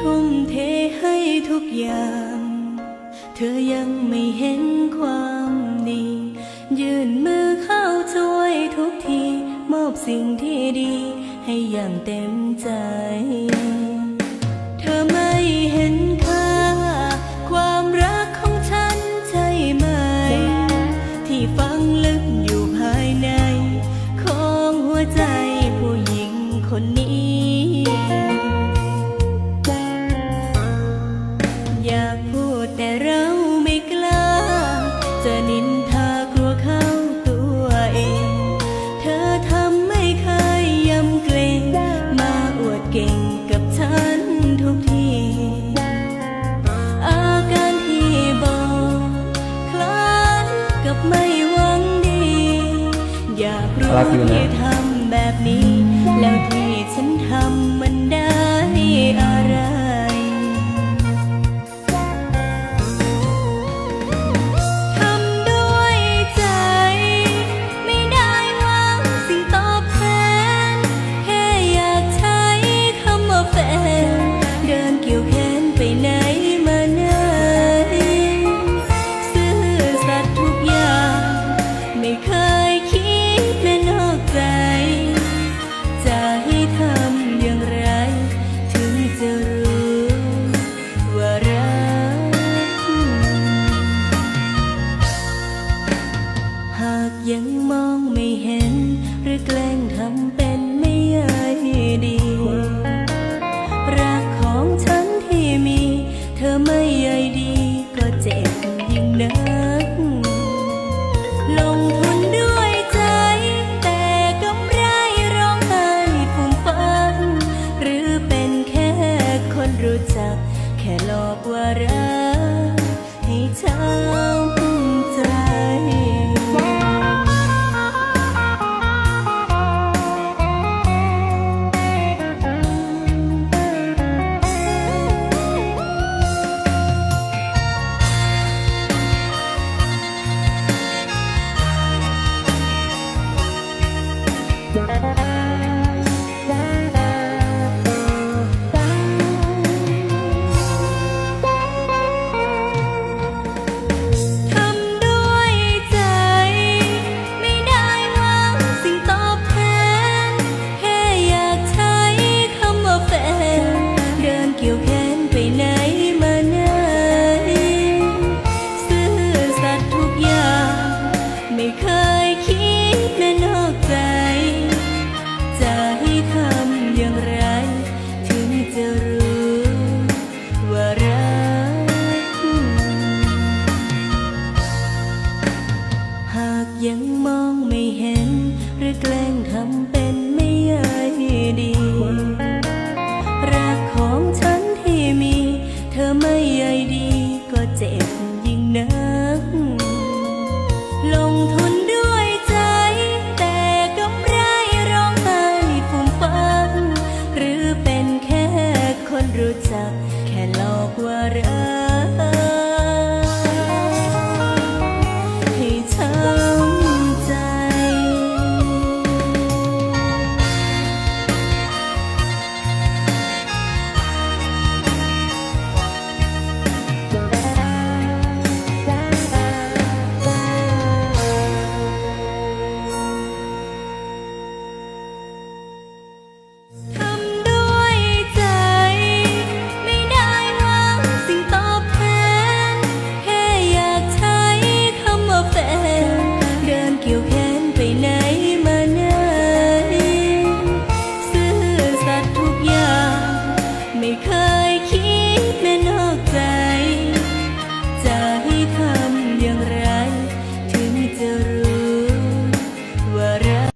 ทุ่มเทให้ทุกอย่าง เธอยังไม่เห็นความดี ยื่นมือเข้าช่วยทุกที มอบสิ่งที่ดีให้อย่างเต็มใจ รักอยู่นะที่ทำแบบนี้ แล้วที่ฉันท มองไม่เห็น หรือแกล้งทำเป็นไม่ยายดี ทำเป็นไม่ใยดี รักของฉันที่มี เธอไม่ใยดีก็เจ็บ